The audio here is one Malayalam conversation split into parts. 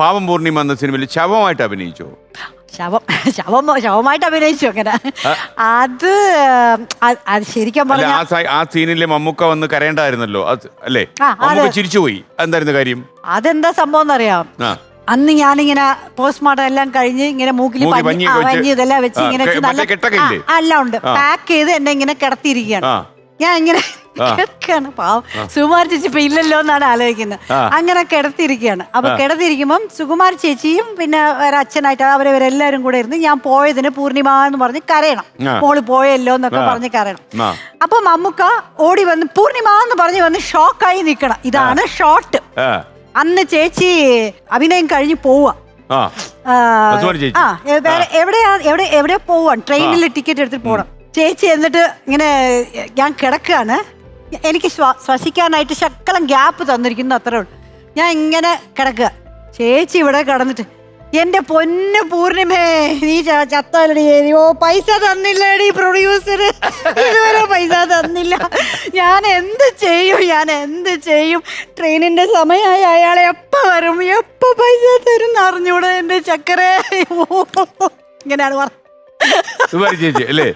പാവം പൂർണിമ എന്ന സിനിമയിൽ ശവമായിട്ട് അഭിനയിച്ചോ ശവം ശവം ശവമായിട്ട് അഭിനയിച്ചു അങ്ങനെ അത് അത് ശരിക്കും അല്ല പറഞ്ഞ ആ ആ സീനിലെ മമ്മൂക്ക വന്ന് കരയേണ്ടായിരുന്നല്ലോ അത് അല്ലേ ആ, മമ്മൂക്ക അതെ. ചിരിച്ചുപോയി എന്തായിരുന്നു കാര്യം അതെന്താ സംഭവം എന്നറിയാം ആ അന്ന് ഞാനിങ്ങനെ പോസ്റ്റ്മോർട്ടം എല്ലാം കഴിഞ്ഞ് ഇങ്ങനെ മൂക്കിൽ മൂക്കിൽ പഞ്ഞി പഞ്ഞിയൊക്കെ ആ, വെച്ച് പഞ്ഞി ഇതെല്ലാം വെച്ച് ആ, ഇങ്ങനെ കെ- വെച്ച് മറ്റേ കെട്ടൊക്കെ ഇല്ലേ? ആ, എല്ലാം ഉണ്ട് ആ. പാക്ക് ചെയ്ത് എന്നെ ഇങ്ങനെ കിടത്തിയിരിക്കുകയാണ് ആ. ഞാൻ ഇങ്ങനെ. കിടക്കാണ് പാവം. സുകുമാർ ചേച്ചി ഇപ്പൊ ഇല്ലല്ലോ എന്നാണ് ആലോചിക്കുന്നത്. അങ്ങനെ കിടത്തിയിരിക്കുകയാണ്. അപ്പൊ കിടത്തിയിരിക്കുമ്പം സുകുമാർ ചേച്ചിയും പിന്നെ ഒരു അച്ഛനായിട്ട് അവരവരെല്ലാരും കൂടെ ഇരുന്ന് ഞാൻ പോയതിന് പൂർണിമ എന്ന് പറഞ്ഞ് കരയണം. മോൾ പോയല്ലോ എന്നൊക്കെ. പറഞ്ഞ് കരയണം. അപ്പൊ മമ്മൂക്ക ഓടി വന്ന് പൂർണിമ എന്ന് പറഞ്ഞ് വന്ന് ഷോക്കായി നിക്കണം ഇതാണ് ഷോട്ട്. അന്ന് ചേച്ചി അഭിനയം കഴിഞ്ഞ് പോവാ. ആ. ആ, ചേച്ചി. ആ. എവിടെയാ എവിടെ എവിടെ പോവാൻ ട്രെയിനിൽ ടിക്കറ്റ് എടുത്തിട്ട് പോകണം ചേച്ചി എന്നിട്ട് ഇങ്ങനെ ഞാൻ കിടക്കുകയാണ്. എനിക്ക് ശ്വാ- ശ്വസിക്കാനായിട്ട് ശക്കലം ഗ്യാപ്പ് തന്നിരിക്കുന്നു അത്രേ ഉള്ളൂ. ഞാൻ ഇങ്ങനെ കിടക്കുക. ചേച്ചി ഇവിടെ കിടന്നിട്ട് എന്റെ പൊന്ന് പൂർണിമേ നീ ച- ഓ പൈസ തന്നില്ലടി പ്രൊഡ്യൂസർ ഇതുവരെ പൈസ തന്നില്ല. ഞാൻ എന്ത് ചെയ്യും? ഞാൻ എന്ത് ചെയ്യും? ട്രെയിനിന്റെ സമയമായി അയാളെ എപ്പോൾ വരും? എപ്പോൾ പൈസ തരും അറിഞ്ഞൂടെ എന്റെ ചക്കരേ? ഇങ്ങനെയാണ് പറഞ്ഞത് സുമാരി ചേച്ചി അല്ലേ?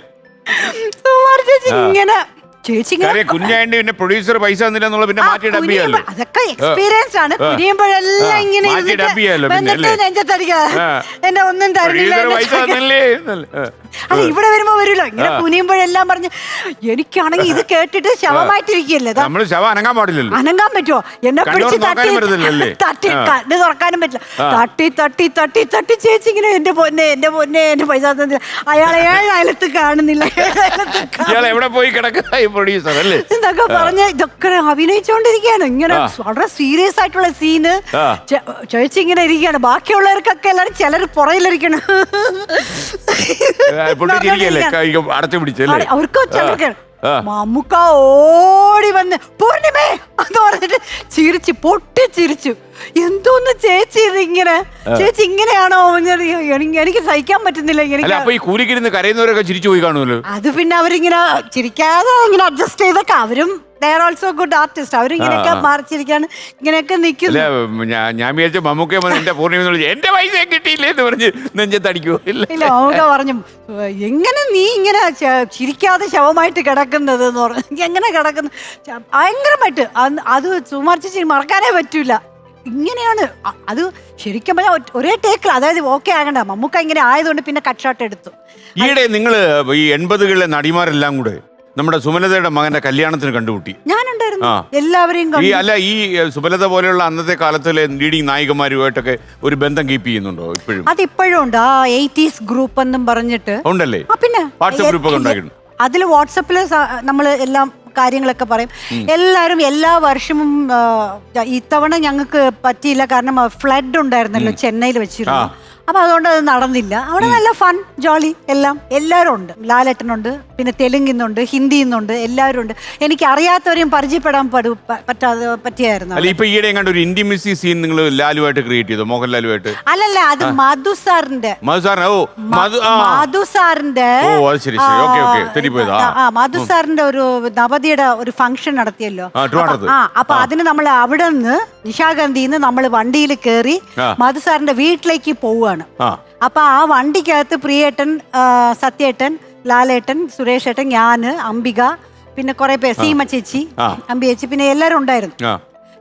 ചേച്ചി ഇങ്ങനെ ചേച്ചി ഇങ്ങനെ കാര്യം കുഞ്ഞായണ്ട് പിന്നെ പ്രൊഡ്യൂസർ പൈസ തന്നില്ലെന്നുള്ള പിന്നെ ആ, മാറ്റി ഡബ് ചെയ്യാലോ അതൊക്കെ എക്സ്പീരിയൻസ് ആണ്. ഇങ്ങനെ മാറ്റി ഡബ് ചെയ്യാലോ എന്റെ ഒന്നും തരുന്നില്ല. അല്ല ഇവിടെ വരുമ്പോ വരുമല്ലോ. ഇങ്ങനെ. കുനിയുമ്പോഴെല്ലാം പറഞ്ഞ് എനിക്കാണെങ്കിൽ ഇത് കേട്ടിട്ട് ശവമായിട്ടിരിക്കുകയല്ലേ? നമ്മൾ ശവം അനങ്ങാൻ പാടില്ലല്ലോ. അനങ്ങാൻ പറ്റുമോ? എന്നെ പിടിച്ച് തട്ടി തട്ടി. കണ്ണ് തുറക്കാനും പറ്റില്ല. തട്ടി തട്ടി തട്ടി തട്ടി ചേച്ചി ഇങ്ങനെ എന്റെ പൊന്നെ എന്റെ പൊന്നെ എന്റെ പൈസ തന്നില്ല. അയാളെ അയലത്ത് കാണുന്നില്ല. ഏഴ് കാണുന്നില്ല. ഇയാൾ എവിടെ പോയി കിടക്കുക ഈ പ്രൊഡ്യൂസർ അല്ലേ? എന്താ പറഞ്ഞ് ഇതൊക്കെ അഭിനയിച്ചോണ്ടിരിക്കുകയാണ്. ഇങ്ങനെ വളരെ സീരിയസ് ആയിട്ടുള്ള സീന് ആ. ഇങ്ങനെ ഇരിക്കുകയാണ്. ബാക്കിയുള്ളവർക്കൊക്കെ എല്ലാവരും ചിലർ പുറയിലിരിക്കണം അടച്ചു പിടിച്ചല്ലേ അവർക്കൊക്കെ അവർക്ക്. മമ്മൂക്ക ഓടി വന്ന് പൂർണിമേ പറഞ്ഞിട്ട് ചിരിച്ചു പൊട്ടി ചിരിച്ചു. എന്തോന്ന് ചേച്ചി ഇതിങ്ങനെ? ഇങ്ങനെ ചേച്ചി ഇങ്ങനെയാണോ ഞാൻ- എനിക്ക് എനിക്ക് സഹിക്കാൻ പറ്റുന്നില്ല അല്ല എനിക്ക് അപ്പൊ ഈ കൂലിക്കിരുന്ന് കരയുന്നവരൊക്കെ ചിരിച്ചു പോയി കാണുമല്ലോ. അത് പിന്നെ അവരിങ്ങനെ ചിരിക്കാതെ ഇങ്ങനെ അഡ്ജസ്റ്റ് ചെയ്തൊക്കെ അവരും. ദർ ഓൾസോ ഗുഡ് ആർട്ടിസ്റ്റ് അവരിങ്ങനെയൊക്കെ. മറിച്ചിരിക്കാണ്. ഇങ്ങനെയൊക്കെ നിൽക്കുന്നു. ഞാൻ ഞാൻ വിചാരിച്ച മമ്മൂക്കെ എന്റെ പൂർണിമ എന്ന് വിളിച്ച് എന്റെ പൈസ കിട്ടിയില്ലേ എന്ന് പറഞ്ഞ് നെഞ്ചത്തടിക്കുവോ ഇല്ല. ഇല്ല മമ്മൂക്ക പറഞ്ഞു എങ്ങനെ നീ ഇങ്ങനെ ചിരിക്കാതെ ശവമായിട്ട് കിടക്കുന്നത് എന്ന് പറഞ്ഞു. എങ്ങനെ കിടക്കുന്നു? ഭയങ്കരമായിട്ട്. അത് സുമാർച്ചി മറക്കാനേ പറ്റൂല. ഇങ്ങനെയാണ്. അത് ശരിക്കും പറഞ്ഞാൽ ഒരേ ടേക്കിൽ അതായത് ഓക്കെ ആകണ്ട. മമ്മൂക്ക ഇങ്ങനെ ആയതുകൊണ്ട് പിന്നെ കട്ട് ഷോട്ട് എടുത്തു. ഈയിടെ നിങ്ങൾ ഈ എൺപതുകളിലെ നടിമാരെല്ലാം കൂടെ നമ്മുടെ സുമലതയുടെ മകന്റെ കല്യാണത്തിന് കണ്ടുകൂട്ടി. ഞാനുണ്ടായിരുന്നു. ആ. എല്ലാവരെയും ഈ കണ്ടു അല്ല ഈ എ, സുമലത പോലെയുള്ള അന്നത്തെ കാലത്തിലെ ലീഡിങ് നായികമാരുമായിട്ടൊക്കെ ഒരു ബന്ധം കീപ്പ് ചെയ്യുന്നുണ്ടോ ഇപ്പോഴും? അതിപ്പോഴും ഉണ്ട്. ആ എയ്റ്റീസ് ഗ്രൂപ്പ് എന്നും പറഞ്ഞിട്ട്. ഉണ്ടല്ലേ? ആ പിന്നെ വാട്സപ്പ് ഗ്രൂപ്പ് ഒക്കെ ഉണ്ടാക്കിയിട്ടുണ്ട്. അതിൽ വാട്സപ്പിൽ നമ്മൾ എല്ലാം കാര്യങ്ങളൊക്കെ പറയും. എല്ലാവരും എല്ലാ വർഷവും ആ, ഇത്തവണ ഞങ്ങൾക്ക് പറ്റിയില്ല. കാരണം ഫ്ലഡ് ഉണ്ടായിരുന്നല്ലോ ചെന്നൈയിൽ വെച്ചിരുന്നു. അപ്പൊ അതുകൊണ്ട് അത് നടന്നില്ല. അവിടെ നല്ല ഫൺ ജോളി എല്ലാം. എല്ലാവരും ഉണ്ട് ലാലേട്ടനുണ്ട് പിന്നെ തെലുങ്കിന്നുണ്ട് ഹിന്ദിന്നുണ്ട് എല്ലാവരും ഉണ്ട് എനിക്ക് അറിയാത്തവരെയും പരിചയപ്പെടാൻ പടു- പറ്റാതെ പറ്റിയായിരുന്നു അല്ല ഇപ്പൊ ഈയിടെ കണ്ട ഒരു ഇന്റിമസി സീൻ നിങ്ങൾ ലാലുവായിട്ട് ക്രിയേറ്റ് ചെയ്തു? മോഹൻലാലുമായിട്ട് അല്ലല്ല അത് മധു സാറിന്റെ. മധു സാറിന്? ഓ മധു ആ. മധു സാറിന്റെ ഓ, അത് ശരി, ശരി. Okay, okay. തെറ്റിപ്പോയതാ. ആ, ആ, മധു സാറിന്റെ ഒരു നവതിയുടെ ഒരു ഫംഗ്ഷൻ നടത്തിയല്ലോ. ആ, ട്രിവാൻഡ്രത്ത്. ആ അപ്പൊ അതിന് നമ്മൾ അവിടെ നിന്ന് നിശാഗന്ധിന്ന് നമ്മൾ വണ്ടിയിൽ കയറി ആ. മധു സാറിന്റെ വീട്ടിലേക്ക് പോവുകയാണ്. ആ. അപ്പൊ ആ വണ്ടിക്കകത്ത് പ്രിയേട്ടൻ സത്യേട്ടൻ ലാലേട്ടൻ സുരേഷ് ഏട്ടൻ ഞാൻ അംബിക പിന്നെ കുറെ പേര് സീമ ചേച്ചി. അംബി ചേച്ചി പിന്നെ എല്ലാരും ഉണ്ടായിരുന്നു.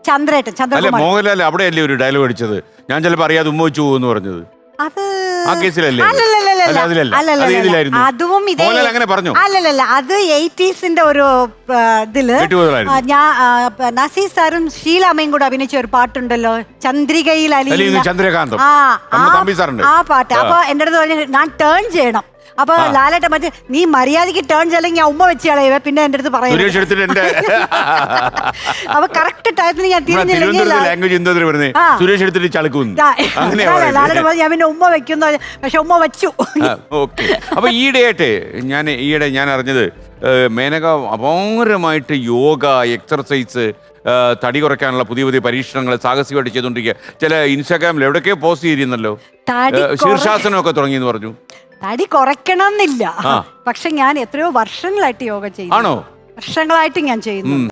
ചന്ദ്രേട്ടൻ ചന്ദ്രകുമാർ. മോഹൻലാൽ അവിടെയല്ലേ ഒരു ഡയലോഗ് അടിച്ചത്? ഞാൻ ചിലപ്പോ അറിയാതെ ഉമ്മ വെച്ചു പോകുന്നു പറഞ്ഞത്. അത് ആ കേസിലല്ലേ അല്ലല്ലല്ലല്ല. അല്ല, അതിലല്ല. അല്ലല്ലല്ല. അത് ഏതിലായിരുന്നു? അതും ഇതേ മോഹൻലാൽ അങ്ങനെ പറഞ്ഞോ? അല്ലല്ലല്ല അത് എയ്റ്റീസിന്റെ ഒരു ആ, ഇതിൽ കെട്ടുകഥകളായിരുന്നു. ഞാൻ നസീർ സാറും ഷീലാമ്മയും കൂടെ അഭിനയിച്ച ഒരു പാട്ടുണ്ടല്ലോ ചന്ദ്രികയിൽ അലിയുന്ന അലിയുന്ന ചന്ദ്രകാന്തം. ആ, നമ്മുടെ ആ- തമ്പി സാറിന്റെ. ആ പാട്ട് അപ്പൊ എന്റെ അടുത്ത് പറഞ്ഞു ഞാൻ ടേൺ ചെയ്യണം അപ്പൊ ലാലേട്ട മറ്റേ നീ മര്യാദയ്ക്ക് ടേൺ ചെല്ലെങ്കിൽ ഉമ്മ വെച്ച് കളയുവേ പിന്നെ എന്റെ അടുത്ത് സുരേഷ് പറയാം എടുത്തിട്ട് എന്റെ അപ്പൊ കറക്റ്റ് ടൈത്തിന് ഞാൻ തിരിഞ്ഞില്ലെങ്കിൽ ലാംഗ്വേജ് എന്തോ സുരേഷ് എടുത്തിട്ട് ചളുക്കുന്നു പറഞ്ഞു, ഞാൻ പിന്നെ ഉമ്മ വെക്കുന്നു. പക്ഷെ ഉമ്മ വെച്ചു. ഓക്കെ. അപ്പൊ ഈയിടെയായിട്ട് ഞാൻ ഈയിടെ ഞാൻ അറിഞ്ഞത് മേനക അപാരമായിട്ട് യോഗ എക്സർസൈസ് തടി കുറയ്ക്കാനുള്ള പുതിയ പുതിയ പരീക്ഷണങ്ങൾ സാഹസികമായിട്ട് ചെയ്തുകൊണ്ടിരിക്കുക. ചില ഇൻസ്റ്റാഗ്രാമിൽ എവിടെയൊക്കെ പോസ്റ്റ് ചെയ്തിരുന്നല്ലോ. ശീർഷാസനം ഒക്കെ തുടങ്ങിയെന്ന് പറഞ്ഞു. തടി കുറയ്ക്കണമെന്നില്ല. ആ. പക്ഷെ ഞാൻ എത്രയോ വർഷങ്ങളായിട്ട് യോഗ ചെയ്യുന്നു. ആണോ? വർഷങ്ങളായിട്ട് ഞാൻ ചെയ്യുന്നു.